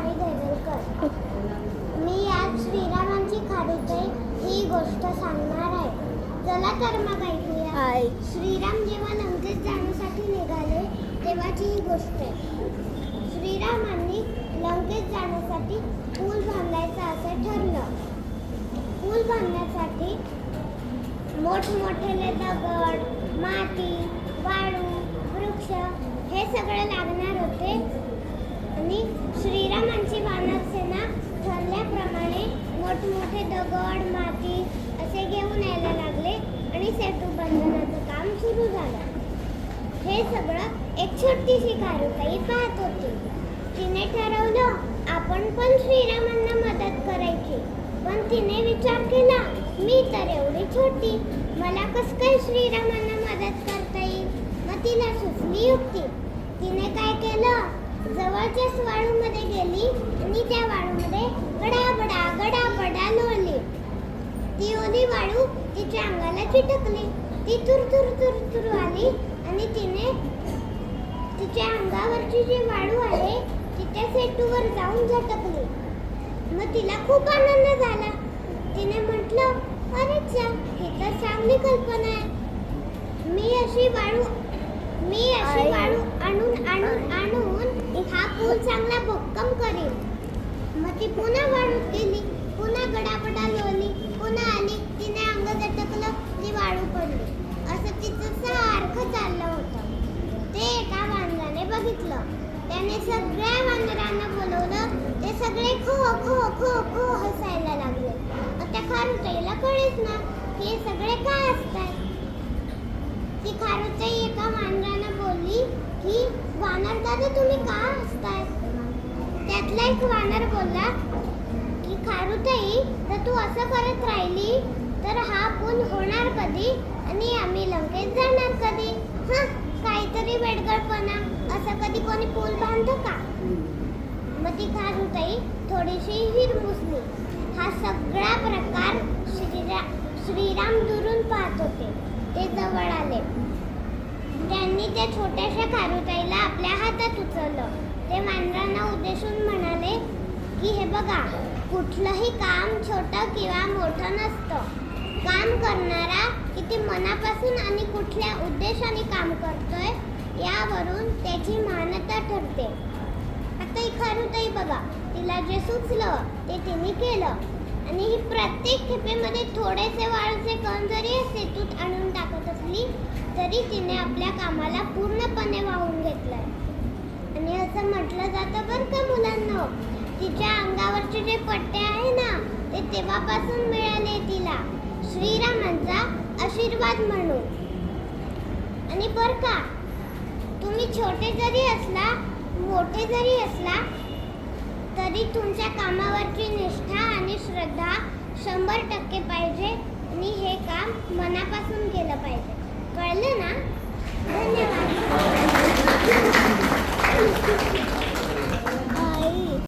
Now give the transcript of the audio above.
सावी देवलकर मी आज श्रीरामांची खारुताई ही गोष्ट सांगणार आहे. चला तर मग ऐकूया. श्रीराम जेव्हा लंकेत जाण्यासाठी निघाले तेव्हाची ही गोष्ट आहे. श्रीरामांनी लंकेत जाण्यासाठी पूल बांधायचं असं ठरलं. पूल बांधण्यासाठी मोठमोठे दगड माती वाळू वृक्ष हे सगळं लागणार होते. आणि श्रीरामांची वानर सेना ठरल्याप्रमाणे मोठमोठे दगड माती असे घेऊन यायला लागले आणि सेतू बंधनाचं काम सुरू झालं. हे सगळं एक छोटीशी कारुताई पाहत होती. तिने ठरवलं आपण पण श्रीरामांना मदत करायची. पण तिने विचार केला मी तर एवढी छोटी मला कसं काय श्रीरामांना मदत करता येईल? मग तिला सुचली युक्ती. तिने काय केलं? जवळच्याच वाळूमध्ये गेली आणि त्या वाळूमध्ये गडाबडा गडाबडा लोळली ती ओली वाळू तिच्या अंगाला चिटकली. ती तुर तुर तुर तुर आली आणि तिने तिच्या अंगावरची जी वाळू आहे ती त्या सेटूवर जाऊन झटकली. मग तिला खूप आनंद झाला. तिने म्हटलं अरे चा ही तर चांगली कल्पना आहे. मी अशी वाळू मी अशी. वाळू आणून आणून आणून हा पूल चांगला भक्कम करीन. मग ती पुन्हा वाळूत गेली पुन्हा गडापडा लोळली. पुन्हा आणि तिने अंग अटकलं ती वाळू पडली. असं तिचं सारखं चाललं होतं. ते एका वानराने बघितलं. त्याने सगळ्या वानरांना बोलवलं. ते सगळे खो खो खो खो हसायला लागले. आता त्या खारुताईला कळेच ना हे सगळे का असतात ती खारुताई एका वानरानं बोलली की वानर दादा तुम्ही का हसताय त्यातला एक वानर बोलला खारुताई तर तू असं करत राहिली तर हा पूल होणार कधी? आणि आम्ही लंकेत जाणार कधी? हां काहीतरी वेडगडपणा. असं कधी कोणी पूल बांधतं का? मग ती खारुताई थोडीशी हिरमुसली हा सगळा प्रकार श्रीरा श्रीराम दुरून पाहत होते. ते जवळ आले. त्यांनी त्या छोट्याशा खारुताईला आपल्या हातात उचललं. ते मांजरांना उद्देशून म्हणाले की हे बघा कुठलंही काम छोटं किंवा मोठं नसतं. काम करणारा किती मनापासून आणि कुठल्या उद्देशाने काम करतोय यावरून त्याची महानता ठरते. आता ही खारुताई बघा तिला जे सुचलं ते तिने केलं. आणि ही प्रत्येक खेपेमध्ये थोडेसे वाळूचे कण जरी सेतूत आणून टाकत असली तरी तिने आपल्या कामाला पूर्णपणे वाहून घेतलंय आणि असं म्हटलं जातं बरं का मुलांना तिच्या अंगावरचे जे पट्टे आहे ना ते तेव्हापासून मिळाले तिला. श्रीरामांचा आशीर्वाद म्हणून. आणि बर का तुम्ही छोटे जरी असला मोठे जरी असला तरी तुमच्या कामावरची निष्ठा आणि श्रद्धा शंभर टक्के पाहिजे आणि हे काम मनापासून केलं पाहिजे. कळलं